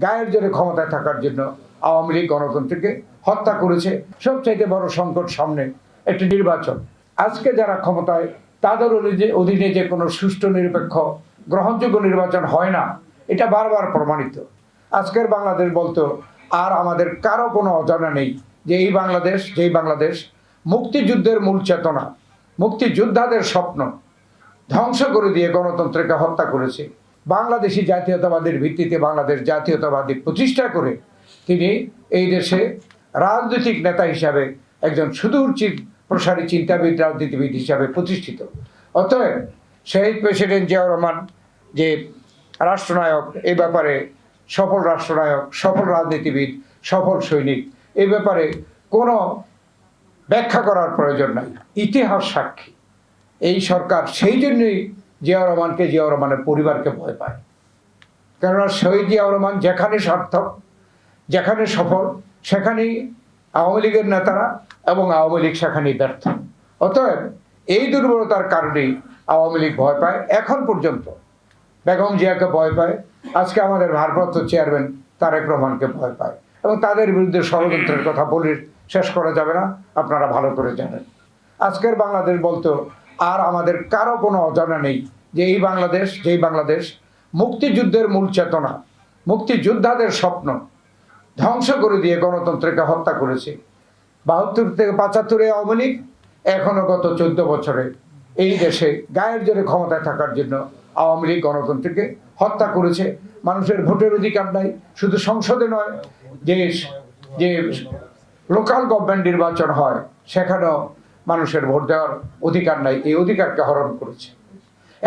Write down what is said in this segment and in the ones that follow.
গায়ের জোরে ক্ষমতায় থাকার জন্য আওয়ামী লীগ গণতন্ত্রকে হত্যা করেছে সবচাইতে বড় সংকট সামনে একটি নির্বাচন। আজকে যারা ক্ষমতায়, তাদের অধীনে- যে কোনো সুষ্ঠু, নিরপেক্ষ, গ্রহণযোগ্য নির্বাচন হয় না, এটা বারবার প্রমাণিত। আজকের বাংলাদেশ বলতো, আর আমাদের কারও কোনো অজানা নেই যে এই বাংলাদেশ, যেই বাংলাদেশ মুক্তিযুদ্ধের মূল চেতনা, মুক্তিযোদ্ধাদের স্বপ্ন ধ্বংস করে দিয়ে গণতন্ত্রকে হত্যা করেছে। বাংলাদেশি জাতীয়তাবাদের ভিত্তিতে বাংলাদেশ জাতীয়তাবাদী প্রতিষ্ঠা করে তিনি এই দেশে রাজনৈতিক নেতা হিসাবে একজন সুদূর প্রসারী চিন্তাবিদ, রাজনীতিবিদ হিসাবে প্রতিষ্ঠিত। অতএব শহীদ প্রেসিডেন্ট জিয়াউর রহমান যে রাষ্ট্রনায়ক, এই ব্যাপারে সফল রাষ্ট্রনায়ক, সফল রাজনীতিবিদ, সফল সৈনিক, এই ব্যাপারে কোনো ব্যাখ্যা করার প্রয়োজন নাই। ইতিহাস সাক্ষী। এই সরকার সেই জন্যই জিয়াউর রহমানকে জিয়াউর রহমানের পরিবারকে ভয় পায়। কেননা শহীদ জিয়াউর রহমান যেখানে সার্থক, যেখানে সফল, সেখানেই আওয়ামী লীগের নেতারা এবং আওয়ামী লীগ সেখানেই ব্যর্থ। অতএব এই দুর্বলতার কারণেই আওয়ামী লীগ ভয় পায়। এখন পর্যন্ত বেগম জিয়াকে ভয় পায়। আজকে আমাদের ভারপ্রাপ্ত চেয়ারম্যান তারেক রহমানকে ভয় পায় এবং তাদের বিরুদ্ধে ষড়যন্ত্রের কথা বলে শেষ করা যাবে না। আপনারা ভালো করে জানেন। আজকের বাংলাদেশ বলতো আর আমাদের কারও কোনো অজানা নেই যে এই বাংলাদেশ, যেই বাংলাদেশ মুক্তিযুদ্ধের মূল চেতনা, মুক্তিযোদ্ধাদের স্বপ্ন ধ্বংস করে দিয়ে গণতন্ত্রকে হত্যা করেছে। বাহাত্তর থেকে পাঁচাত্তরে আওয়ামী লীগ এখনও গত চোদ্দ বছরে এই দেশে গায়ের জোরে ক্ষমতায় থাকার জন্য আওয়ামী লীগ গণতন্ত্রকে হত্যা করেছে। মানুষের ভোটের অধিকার নাই, শুধু সংসদে নয় যে যে লোকাল গভর্নমেন্ট নির্বাচন হয়, সেখানেও মানুষের ভোট দেওয়ার অধিকার নাই এই অধিকারকে হরণ করেছে।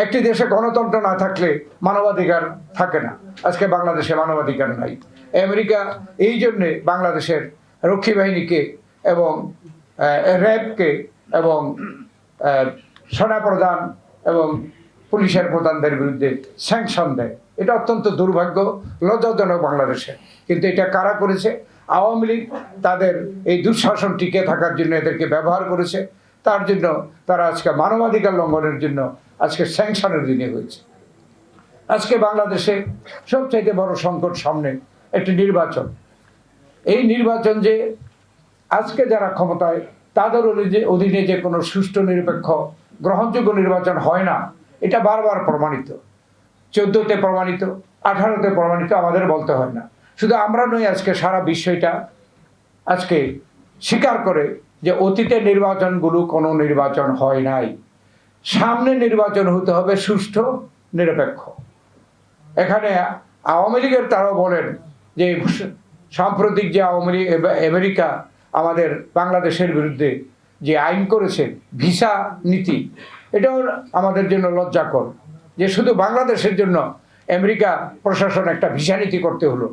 একটি দেশে গণতন্ত্র না থাকলে মানবাধিকার থাকে না। আজকে বাংলাদেশে মানবাধিকার নাই। আমেরিকা এই জন্যে বাংলাদেশের রক্ষী বাহিনীকে এবং র্যাবকে এবং আহ, সেনাপ্রধান এবং পুলিশের প্রধানদের বিরুদ্ধে স্যাংশন দেয়। এটা অত্যন্ত দুর্ভাগ্য লজ্জাজনক বাংলাদেশে। কিন্তু এটা কারা করেছে? আওয়ামী লীগ তাদের এই দুঃশাসন টিকে থাকার জন্য এদেরকে ব্যবহার করেছে। তার জন্য তারা আজকে মানবাধিকার লঙ্ঘনের জন্য আজকে স্যাংশনের দিনে হয়েছে। আজকে বাংলাদেশে সবচাইতে বড় সংকট সামনে একটি নির্বাচন। এই নির্বাচন যে আজকে যারা ক্ষমতায়, তাদের অধীনে- যে কোনো সুষ্ঠু, নিরপেক্ষ, গ্রহণযোগ্য নির্বাচন হয় না, এটা বারবার প্রমাণিত। চোদ্দোতে প্রমাণিত, আঠারোতে প্রমাণিত আমাদের বলতে হয় না। শুধু আমরা নই আজকে সারা বিষয়টা আজকে স্বীকার করে যে অতীতের নির্বাচনগুলো কোনো নির্বাচন হয় নাই। সামনে নির্বাচন হতে হবে সুষ্ঠু, নিরপেক্ষ। এখানে আওয়ামী লীগের তারাও বলেন যে সাম্প্রতিক যে আওয়ামী লীগ, আমেরিকা আমাদের বাংলাদেশের বিরুদ্ধে যে আইন করেছে, ভিসা নীতি, এটাও আমাদের জন্য লজ্জাকর যে শুধু বাংলাদেশের জন্য আমেরিকা প্রশাসন একটা ভিসা নীতি করতে হলো।